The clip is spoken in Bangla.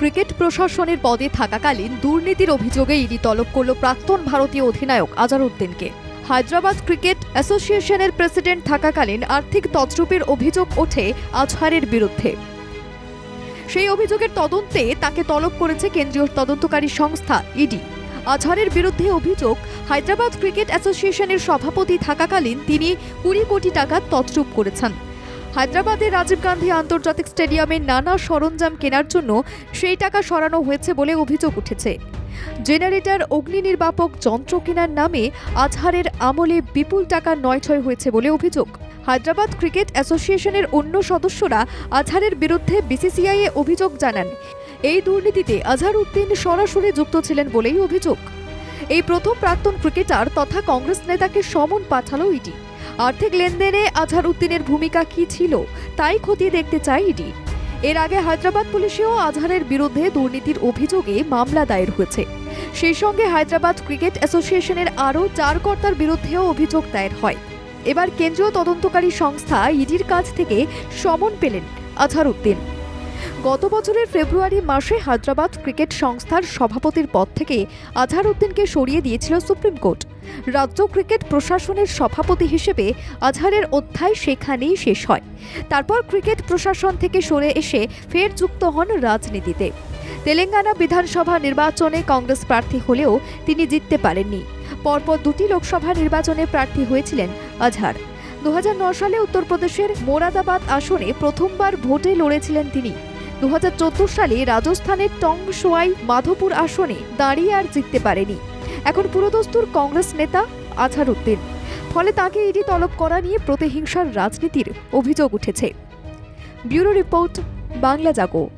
ক্রিকেট প্রশাসনের পদে থাকাকালীন দুর্নীতির অভিযোগে ইডি তলব করল প্রাক্তন ভারতীয় অধিনায়ক আজারউদ্দিনকে। হায়দ্রাবাদ ক্রিকেট অ্যাসোসিয়েশনের প্রেসিডেন্ট থাকাকালীন আর্থিক তছরূপের অভিযোগ ওঠে আজহারের বিরুদ্ধে। সেই অভিযোগের তদন্তে তাকে তলব করেছে কেন্দ্রীয় তদন্তকারী সংস্থা ইডি। আজহারের বিরুদ্ধে অভিযোগ, হায়দ্রাবাদ ক্রিকেট অ্যাসোসিয়েশনের সভাপতি থাকাকালীন তিনি কুড়ি কোটি টাকা তছরূপ করেছেন। হায়দ্রাবাদের রাজীব গান্ধী আন্তর্জাতিক স্টেডিয়ামে নানা সরঞ্জাম কেনার জন্য সেই টাকা সরানো হয়েছে বলে অভিযোগ উঠেছে। জেনারেটর, অগ্নি নির্বাপক যন্ত্র কেনার নামে আজহারের আমলে বিপুল টাকা নয়ছয় হয়েছে বলে অভিযোগ। হায়দ্রাবাদ ক্রিকেট অ্যাসোসিয়েশনের অন্য সদস্যরা আজহারের বিরুদ্ধে বিসিসিআই এ অভিযোগ জানান। এই দুর্নীতিতে আজহার উদ্দিন সরাসরি যুক্ত ছিলেন বলেই অভিযোগ। এই প্রথম প্রাক্তন ক্রিকেটার তথা কংগ্রেস নেতাকে সমন পাঠালো ইডি। আর্থিক লেনদেনে আজহার উদ্দিনের ভূমিকা কি ছিল তাই খতিয়ে দেখতে চায় ইডি। এর আগে হায়দ্রাবাদ পুলিশেও আজহারের বিরুদ্ধে দুর্নীতির অভিযোগে মামলা দায়ের হয়েছে। সেই সঙ্গে হায়দ্রাবাদ ক্রিকেট অ্যাসোসিয়েশনের আরও চার কর্তার বিরুদ্ধেও অভিযোগ দায়ের হয়। এবার কেন্দ্রীয় তদন্তকারী সংস্থা ইডির কাছ থেকে সমন পেলেন আজহার উদ্দিন। গত বছরের ফেব্রুয়ারি মাসে হায়দ্রাবাদ ক্রিকেট সংস্থার সভাপতির পদ থেকে আজহার উদ্দিনকে সরিয়ে দিয়েছিল সুপ্রিম কোর্ট। রাজ্য ক্রিকেট প্রশাসনের সভাপতি হিসেবে আজহারের অধ্যায় সেখানেই শেষ হয়। তারপর ক্রিকেট প্রশাসন থেকে সরে এসে ফের যুক্ত হন রাজনীতিতে। তেলেঙ্গানা বিধানসভা নির্বাচনে কংগ্রেস প্রার্থী হলেও তিনি জিততে পারেননি। পরপর দুটি লোকসভা নির্বাচনে প্রার্থী হয়েছিলেন আজহার। দু সালে উত্তরপ্রদেশের মোরাদাবাদ আসনে প্রথমবার ভোটে লড়েছিলেন তিনি। দু হাজার চোদ্দ সালে রাজস্থানের টং টংশোয়াই মাধোপুর আসনে দাঁড়িয়ে আর জিততে পারেনি। এখন পুরোদস্তুর কংগ্রেস নেতা আছার উদ্দিন ফলে তাকে ইডি তলব করা নিয়ে প্রতিহিংসার রাজনীতির অভিযোগ উঠেছে। Bureau report, Bangla Jago.